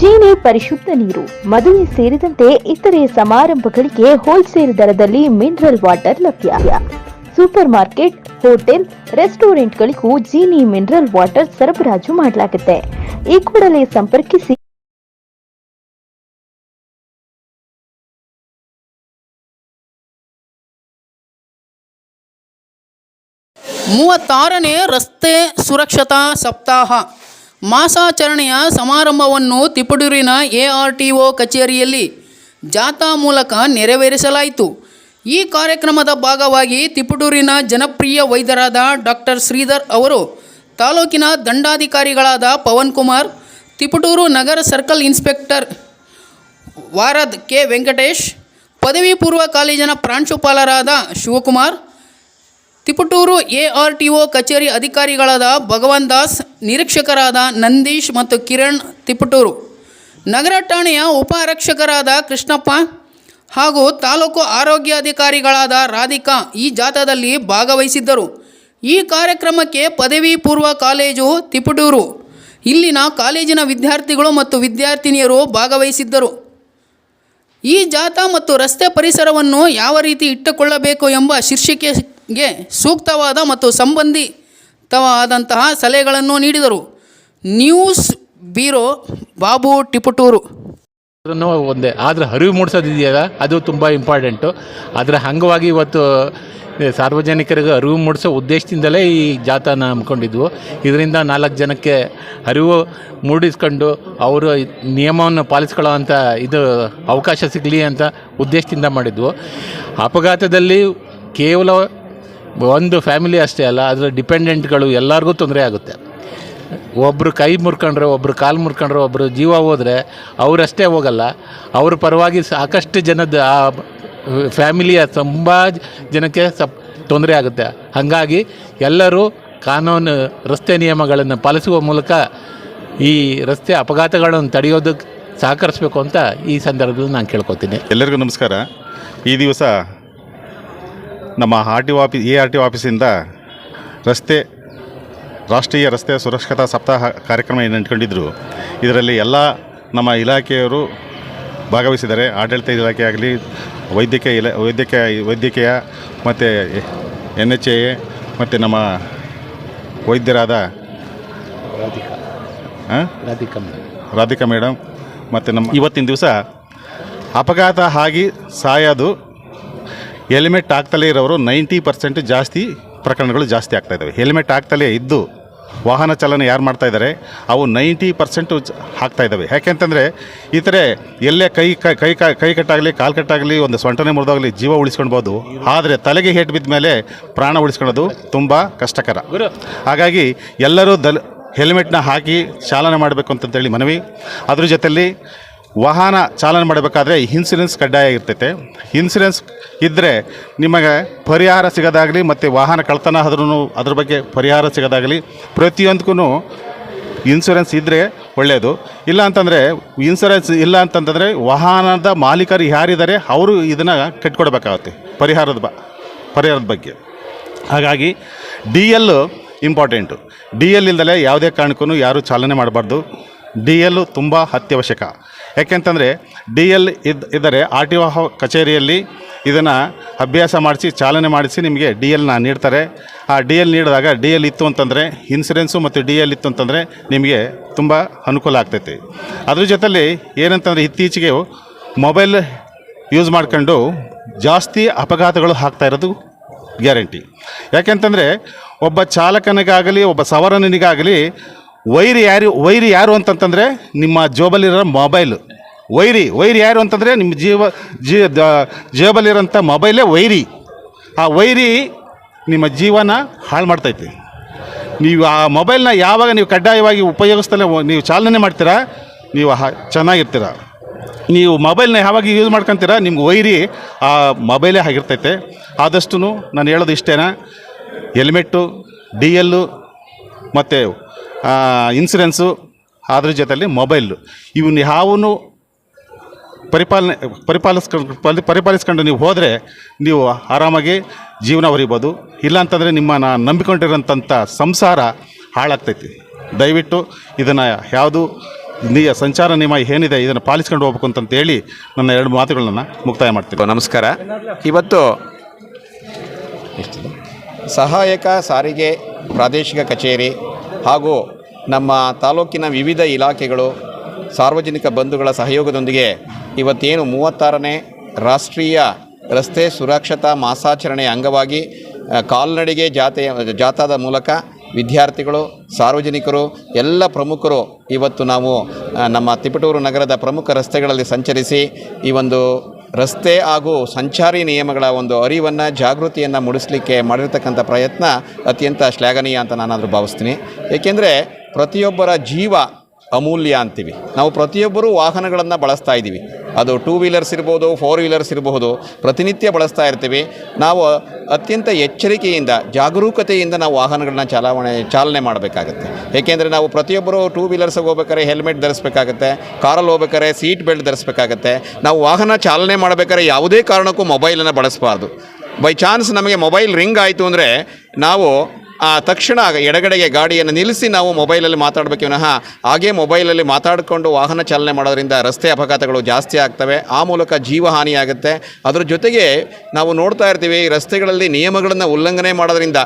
ಜೀನಿ, ಪರಿಶುದ್ಧ ನೀರು, ಮದುವೆ ಸೇರಿದಂತೆ ಇತರೆ ಸಮಾರಂಭಗಳಿಗೆ ಹೋಲ್ಸೇಲ್ ದರದಲ್ಲಿ ಮಿನರಲ್ ವಾಟರ್ ಲಭ್ಯ. ಸೂಪರ್ ಮಾರ್ಕೆಟ್ ಹೋಟೆಲ್, ರೆಸ್ಟೋರೆಂಟ್ಗಳಿಗೂ ಜೀನಿ ಮಿನರಲ್ ವಾಟರ್ ಸರಬರಾಜು ಮಾಡಲಾಗುತ್ತೆ. ಈ ಕೂಡಲೇ ಸಂಪರ್ಕಿಸಿ. ಮೂವತ್ತಾರನೇ ರಸ್ತೆ ಸುರಕ್ಷತಾ ಸಪ್ತಾಹ. ಮಾಸಾಚರಣೆಯ ಸಮಾರಂಭವನ್ನು ತಿಪಟೂರಿನ ಎ ಆರ್ ಟಿ ಒ ಕಚೇರಿಯಲ್ಲಿ ಜಾಥಾ ಮೂಲಕ ನೆರವೇರಿಸಲಾಯಿತು. ಈ ಕಾರ್ಯಕ್ರಮದ ಭಾಗವಾಗಿ ತಿಪಟೂರಿನ ಜನಪ್ರಿಯ ವೈದ್ಯರಾದ ಡಾಕ್ಟರ್ ಶ್ರೀಧರ್ ಅವರು, ತಾಲೂಕಿನ ದಂಡಾಧಿಕಾರಿಗಳಾದ ಪವನ್ ಕುಮಾರ್ ತಿಪಟೂರು ನಗರ circle inspector Varad K Venkatesh, ಪದವಿ ಪೂರ್ವ ಕಾಲೇಜಿನ ಪ್ರಾಂಶುಪಾಲರಾದ Shivakumar Tiptur A R T O ಕಚೇರಿ ಅಧಿಕಾರಿಗಳಾದ ಭಗವಾನ್ ದಾಸ್, ನಿರೀಕ್ಷಕರಾದ ನಂದೀಶ್ ಮತ್ತು ಕಿರಣ್ ತಿಪಟೂರು. ನಗರ ಠಾಣೆಯ ಉಪ ಆರಕ್ಷಕರಾದ ಕೃಷ್ಣಪ್ಪ ಹಾಗೂ ತಾಲೂಕು ಆರೋಗ್ಯಾಧಿಕಾರಿಗಳಾದ ರಾಧಿಕಾ ಈ ಜಾಥಾದಲ್ಲಿ ಭಾಗವಹಿಸಿದ್ದರು. ಈ ಕಾರ್ಯಕ್ರಮಕ್ಕೆ ಪದವಿ ಪೂರ್ವ ಕಾಲೇಜು ತಿಪಟೂರು. ಇಲ್ಲಿನ ಕಾಲೇಜಿನ ವಿದ್ಯಾರ್ಥಿಗಳು ಮತ್ತು ವಿದ್ಯಾರ್ಥಿನಿಯರು ಭಾಗವಹಿಸಿದ್ದರು. ಈ ಜಾಥಾ ಮತ್ತು ರಸ್ತೆ ಪರಿಸರವನ್ನು ಯಾವ ರೀತಿ ಇಟ್ಟುಕೊಳ್ಳಬೇಕು ಎಂಬ ಶೀರ್ಷಿಕೆಗೆ ಸೂಕ್ತವಾದ ಮತ್ತು ಸಂಬಂಧಿತವಾದಂತಹ ಸಲಹೆಗಳನ್ನು ನೀಡಿದರು. News bureau Babu Tiptur. ಒಂದೇ, ಆದರೆ ಅರಿವು ಮೂಡಿಸೋದಿದೆಯಲ್ಲ, ಅದು ತುಂಬ ಇಂಪಾರ್ಟೆಂಟು. ಅದರ ಅಂಗವಾಗಿ ಇವತ್ತು ಸಾರ್ವಜನಿಕರಿಗೆ ಅರಿವು ಮೂಡಿಸೋ ಉದ್ದೇಶದಿಂದಲೇ ಈ ಜಾಥಾನ ಹಮ್ಮಿಕೊಂಡಿದ್ವು. ಇದರಿಂದ ನಾಲ್ಕು ಜನಕ್ಕೆ ಅರಿವು ಮೂಡಿಸ್ಕೊಂಡು ಅವರು ನಿಯಮವನ್ನು ಪಾಲಿಸ್ಕೊಳ್ಳೋ ಇದು ಅವಕಾಶ ಸಿಗಲಿ ಅಂತ ಉದ್ದೇಶದಿಂದ ಮಾಡಿದ್ವು. ಅಪಘಾತದಲ್ಲಿ ಕೇವಲ ಒಂದು ಫ್ಯಾಮಿಲಿ ಅಷ್ಟೇ ಅಲ್ಲ, ಅದರ ಡಿಪೆಂಡೆಂಟ್ಗಳು ಎಲ್ಲರಿಗೂ ತೊಂದರೆ ಆಗುತ್ತೆ. ಒಬ್ಬರು ಕೈ ಮುರ್ಕೊಂಡ್ರೆ ಒಬ್ಬರು ಕಾಲು ಮುರ್ಕೊಂಡ್ರೆ ಒಬ್ಬರು ಜೀವ ಹೋದರೆ ಅವರಷ್ಟೇ ಹೋಗಲ್ಲ. ಅವ್ರ ಪರವಾಗಿ ಸಾಕಷ್ಟು ಜನದ ಆ ಫ್ಯಾಮಿಲಿಯ ತುಂಬ ಜನಕ್ಕೆ ಸಪ್ ತೊಂದರೆ ಆಗುತ್ತೆ. ಹಾಗಾಗಿ ಎಲ್ಲರೂ ಕಾನೂನು ರಸ್ತೆ ನಿಯಮಗಳನ್ನು ಪಾಲಿಸುವ ಮೂಲಕ ಈ ರಸ್ತೆ ಅಪಘಾತಗಳನ್ನು ತಡೆಯೋದಕ್ಕೆ ಸಹಕರಿಸಬೇಕು ಅಂತ ಈ ಸಂದರ್ಭದಲ್ಲಿ ನಾನು ಕೇಳ್ಕೊತೀನಿ. ಎಲ್ಲರಿಗೂ ನಮಸ್ಕಾರ. ಈ ದಿವಸ ನಮ್ಮ R T O office A R T O ಆಫೀಸಿಂದ ರಸ್ತೆ ರಾಷ್ಟ್ರೀಯ ರಸ್ತೆ ಸುರಕ್ಷತಾ ಸಪ್ತಾಹ ಕಾರ್ಯಕ್ರಮ ಏನು ಇಟ್ಕೊಂಡಿದ್ದರು ಇದರಲ್ಲಿ ಎಲ್ಲ ನಮ್ಮ ಇಲಾಖೆಯವರು ಭಾಗವಹಿಸಿದ್ದಾರೆ. ಆಡಳಿತ ಇಲಾಖೆ ಆಗಲಿ ವೈದ್ಯಕೀಯ ಇಲಾ ವೈದ್ಯಕೀಯ ವೈದ್ಯಕೀಯ ಮತ್ತು ಎನ್ ಎಚ್ ಎ ಮತ್ತು ನಮ್ಮ ವೈದ್ಯರಾದ ರಾಧಿಕಾ. ರಾಧಿಕಾ ಮೇಡಮ್ ಮತ್ತು ನಮ್ಮ ಇವತ್ತಿನ ದಿವಸ ಅಪಘಾತ ಆಗಿ ಸಾಯೋದು ಹೆಲ್ಮೆಟ್ ಹಾಕ್ತಲೇ ಇರೋರು ನೈಂಟಿ ಪರ್ಸೆಂಟ್ ಜಾಸ್ತಿ ಪ್ರಕರಣಗಳು ಜಾಸ್ತಿ ಆಗ್ತಾ ಇದ್ದಾವೆ ಹೆಲ್ಮೆಟ್ ಹಾಕ್ತಲೇ ಇದ್ದು ವಾಹನ ಚಾಲನೆ ಯಾರು ಮಾಡ್ತಾ ಇದ್ದಾರೆ ಅವು ನೈಂಟಿ ಪರ್ಸೆಂಟು ಹಾಕ್ತಾ ಇದ್ದಾವೆ ಯಾಕೆಂತಂದರೆ ಈ ಥರ ಎಲ್ಲೇ ಕೈ ಕೈ ಕೈ ಕೈ- ಕೈ ಕಟ್ಟಾಗಲಿ ಕಾಲು ಕಟ್ಟಾಗಲಿ ಒಂದು ಸೊಂಟನೆ ಮುರಿದಾಗಲಿ ಜೀವ ಉಳಿಸ್ಕೊಳ್ಬೋದು. ಆದರೆ ತಲೆಗೆ ಹೇಟ್ ಬಿದ್ದ ಮೇಲೆ ಪ್ರಾಣ ಉಳಿಸ್ಕೊಳ್ಳೋದು ತುಂಬ ಕಷ್ಟಕರ. ಹಾಗಾಗಿ ಎಲ್ಲರೂ ದಲ್ ಹೆಲ್ಮೆಟ್ನ ಹಾಕಿ ಚಾಲನೆ ಮಾಡಬೇಕು ಅಂತಂತೇಳಿ ಮನವಿ. ಅದ್ರ ಜೊತೆಯಲ್ಲಿ ವಾಹನ ಚಾಲನೆ ಮಾಡಬೇಕಾದ್ರೆ ಇನ್ಸುರೆನ್ಸ್ ಕಡ್ಡಾಯ ಇರ್ತೈತೆ. ಇನ್ಸುರೆನ್ಸ್ ಇದ್ದರೆ ನಿಮಗೆ ಪರಿಹಾರ ಸಿಗೋದಾಗಲಿ ಮತ್ತು ವಾಹನ ಕಳ್ತನ ಆದ್ರೂ ಅದ್ರ ಬಗ್ಗೆ ಪರಿಹಾರ ಸಿಗೋದಾಗಲಿ ಪ್ರತಿಯೊಂದಕ್ಕೂ ಇನ್ಸುರೆನ್ಸ್ ಇದ್ದರೆ ಒಳ್ಳೆಯದು ಇಲ್ಲ ಅಂತಂದರೆ ಇನ್ಸುರೆನ್ಸ್ ಇಲ್ಲ ಅಂತಂತಂದರೆ ವಾಹನದ ಮಾಲೀಕರು ಯಾರಿದ್ದಾರೆ ಅವರು ಇದನ್ನು ಕಟ್ಕೊಡ್ಬೇಕಾಗತ್ತೆ ಪರಿಹಾರದ ಬ, ಪರಿಹಾರದ ಬಗ್ಗೆ. ಹಾಗಾಗಿ D L important D L ಇಲ್ದಲೇ ಯಾವುದೇ ಕಾರಣಕ್ಕೂ ಯಾರೂ ಚಾಲನೆ ಮಾಡಬಾರ್ದು. ಡಿ ಎಲ್ ತುಂಬ ಅತ್ಯವಶ್ಯಕ. ಯಾಕೆಂತಂದರೆ ಡಿ ಎಲ್ ಇದ್, ಇದ್ದರೆ ಆರ್ ಟಿ ಒ ಕಚೇರಿಯಲ್ಲಿ ಇದನ್ನು ಅಭ್ಯಾಸ ಮಾಡಿಸಿ, ಚಾಲನೆ ಮಾಡಿಸಿ ನಿಮಗೆ ಡಿ ಎಲ್ನ ನೀಡ್ತಾರೆ. ಆ ಡಿ ಎಲ್ ನೀಡಿದಾಗ ಡಿ ಎಲ್ ಇತ್ತು ಅಂತಂದರೆ ಇನ್ಸೂರೆನ್ಸು ಮತ್ತು ಡಿ ಎಲ್ ಇತ್ತು ಅಂತಂದರೆ ನಿಮಗೆ ತುಂಬ ಅನುಕೂಲ ಆಗ್ತೈತಿ. ಅದ್ರ ಜೊತೆಯಲ್ಲಿ ಏನಂತಂದರೆ ಇತ್ತೀಚೆಗೆ ಮೊಬೈಲ್ ಯೂಸ್ ಮಾಡ್ಕೊಂಡು ಜಾಸ್ತಿ ಅಪಘಾತಗಳು ಆಗ್ತಾ ಇರೋದು ಗ್ಯಾರಂಟಿ. ಯಾಕೆಂತಂದರೆ ಒಬ್ಬ ಚಾಲಕನಿಗಾಗಲಿ, ಒಬ್ಬ ಸವಾರನಿಗಾಗಲಿ ವೈರಿ ಯಾರು ವೈರಿ ಯಾರು ಅಂತಂತಂದರೆ ನಿಮ್ಮ ಜೋಬಲ್ಲಿರೋ ಮೊಬೈಲು. ವೈರಿ ವೈರಿ ಯಾರು ಅಂತಂದರೆ ನಿಮ್ಮ ಜೀವ, ಜೀ ಜೇಬಲ್ಲಿರೋಂಥ ಮೊಬೈಲೇ ವೈರಿ. ಆ ವೈರಿ ನಿಮ್ಮ ಜೀವನ ಹಾಳು ಮಾಡ್ತೈತಿ. ನೀವು ಆ ಮೊಬೈಲ್ನ ಯಾವಾಗ ನೀವು ಕಡ್ಡಾಯವಾಗಿ ಉಪಯೋಗಿಸ್ತಲೇ ನೀವು ಚಾಲನೆ ಮಾಡ್ತೀರಾ, ನೀವು ಚೆನ್ನಾಗಿರ್ತೀರ. ನೀವು ಮೊಬೈಲ್ನ ಯಾವಾಗ ಯೂಸ್ ಮಾಡ್ಕೊತೀರ, ನಿಮ್ಗೆ ವೈರಿ ಆ ಮೊಬೈಲೇ ಆಗಿರ್ತೈತೆ. ಆದಷ್ಟು ನಾನು ಹೇಳೋದು ಇಷ್ಟೇನಾ, ಹೆಲ್ಮೆಟ್ಟು, ಡಿ ಎಲ್ಲು ಮತ್ತು ಇನ್ಸೂರೆನ್ಸು ಅದ್ರ ಜೊತೆಯಲ್ಲಿ ಮೊಬೈಲು ಇವನ್ನ ಯಾವನು ಪರಿಪಾಲನೆ ಪರಿಪಾಲಿಸ್ಕೊಂಡು ಪರಿ ಪರಿಪಾಲಿಸ್ಕೊಂಡು ನೀವು ಹೋದರೆ ನೀವು ಆರಾಮಾಗಿ ಜೀವನ ಹೊರಿಬೋದು ಇಲ್ಲಾಂತಂದರೆ ನಿಮ್ಮ ನಂಬಿಕೊಂಡಿರೋಂಥ ಸಂಸಾರ ಹಾಳಾಗ್ತೈತಿ. ದಯವಿಟ್ಟು ಇದನ್ನು ಯಾವುದು ನೀ ಸಂಚಾರ ನಿಯಮ ಏನಿದೆ ಇದನ್ನು ಪಾಲಿಸ್ಕೊಂಡು ಹೋಗ್ಬೇಕು ಅಂತಂತ ಹೇಳಿ ನನ್ನ ಎರಡು ಮಾತುಗಳನ್ನು ಮುಕ್ತಾಯ ಮಾಡ್ತೀನಿ. ನಮಸ್ಕಾರ. ಇವತ್ತು ಸಹಾಯಕ ಸಾರಿಗೆ ಪ್ರಾದೇಶಿಕ ಕಚೇರಿ ಹಾಗೂ ನಮ್ಮ ತಾಲೂಕಿನ ವಿವಿಧ ಇಲಾಖೆಗಳು ಸಾರ್ವಜನಿಕ ಬಂಧುಗಳ ಸಹಯೋಗದೊಂದಿಗೆ ಇವತ್ತೇನು ಮೂವತ್ತಾರನೇ ರಾಷ್ಟ್ರೀಯ ರಸ್ತೆ ಸುರಕ್ಷತಾ ಮಾಸಾಚರಣೆಯ ಅಂಗವಾಗಿ ಕಾಲ್ನಡಿಗೆ ಜಾತೆಯ ಜಾಥಾದ ಮೂಲಕ ವಿದ್ಯಾರ್ಥಿಗಳು, ಸಾರ್ವಜನಿಕರು, ಎಲ್ಲ ಪ್ರಮುಖರು ಇವತ್ತು ನಾವು ನಮ್ಮ ತಿಪಟೂರು ನಗರದ ಪ್ರಮುಖ ರಸ್ತೆಗಳಲ್ಲಿ ಸಂಚರಿಸಿ ಈ ಒಂದು ರಸ್ತೆ ಹಾಗೂ ಸಂಚಾರಿ ನಿಯಮಗಳ ಒಂದು ಅರಿವನ್ನು, ಜಾಗೃತಿಯನ್ನು ಮೂಡಿಸಲಿಕ್ಕೆ ಮಾಡಿರತಕ್ಕಂಥ ಪ್ರಯತ್ನ ಅತ್ಯಂತ ಶ್ಲಾಘನೀಯ ಅಂತ ನಾನಾದರೂ ಭಾವಿಸ್ತೀನಿ. ಏಕೆಂದರೆ ಪ್ರತಿಯೊಬ್ಬರ ಜೀವ ಅಮೂಲ್ಯ ಅಂತೀವಿ. ನಾವು ಪ್ರತಿಯೊಬ್ಬರೂ ವಾಹನಗಳನ್ನು ಬಳಸ್ತಾ ಇದ್ದೀವಿ. ಅದು ಟೂ ವೀಲರ್ಸ್ ಇರ್ಬೋದು ಫೋರ್ ವೀಲರ್ಸ್ ಇರಬಹುದು, ಪ್ರತಿನಿತ್ಯ ಬಳಸ್ತಾ ಇರ್ತೀವಿ. ನಾವು ಅತ್ಯಂತ ಎಚ್ಚರಿಕೆಯಿಂದ, ಜಾಗರೂಕತೆಯಿಂದ ನಾವು ವಾಹನಗಳನ್ನ ಚಲಾವಣೆ, ಚಾಲನೆ ಮಾಡಬೇಕಾಗುತ್ತೆ. ಏಕೆಂದರೆ ನಾವು ಪ್ರತಿಯೊಬ್ಬರು ಟೂ ವೀಲರ್ಸ್ಗೆ ಹೋಗ್ಬೇಕಾದ್ರೆ ಹೆಲ್ಮೆಟ್ ಧರಿಸಬೇಕಾಗುತ್ತೆ, ಕಾರಲ್ಲಿ ಹೋಗ್ಬೇಕಾದ್ರೆ ಸೀಟ್ ಬೆಲ್ಟ್ ಧರಿಸಬೇಕಾಗತ್ತೆ. ನಾವು ವಾಹನ ಚಾಲನೆ ಮಾಡಬೇಕಾದ್ರೆ ಯಾವುದೇ ಕಾರಣಕ್ಕೂ ಮೊಬೈಲನ್ನು ಬಳಸಬಾರ್ದು. ಬೈ ಚಾನ್ಸ್ ನಮಗೆ ಮೊಬೈಲ್ ರಿಂಗ್ ಆಯಿತು ಅಂದರೆ, ನಾವು ಆ, ತಕ್ಷಣ ಎಡಗಡೆಗೆ ಗಾಡಿಯನ್ನು ನಿಲ್ಲಿಸಿ ನಾವು ಮೊಬೈಲಲ್ಲಿ ಮಾತಾಡಬೇಕು. ವಿನಃ ಹಾಗೆ ಮೊಬೈಲಲ್ಲಿ ಮಾತಾಡಿಕೊಂಡು ವಾಹನ ಚಾಲನೆ ಮಾಡೋದರಿಂದ ರಸ್ತೆ ಅಪಘಾತಗಳು ಜಾಸ್ತಿ ಆಗ್ತವೆ. ಆ ಮೂಲಕ ಜೀವಹಾನಿಯಾಗುತ್ತೆ. ಅದರ ಜೊತೆಗೆ ನಾವು ನೋಡ್ತಾ ಇರ್ತೀವಿ, ರಸ್ತೆಗಳಲ್ಲಿ ನಿಯಮಗಳನ್ನು ಉಲ್ಲಂಘನೆ ಮಾಡೋದ್ರಿಂದ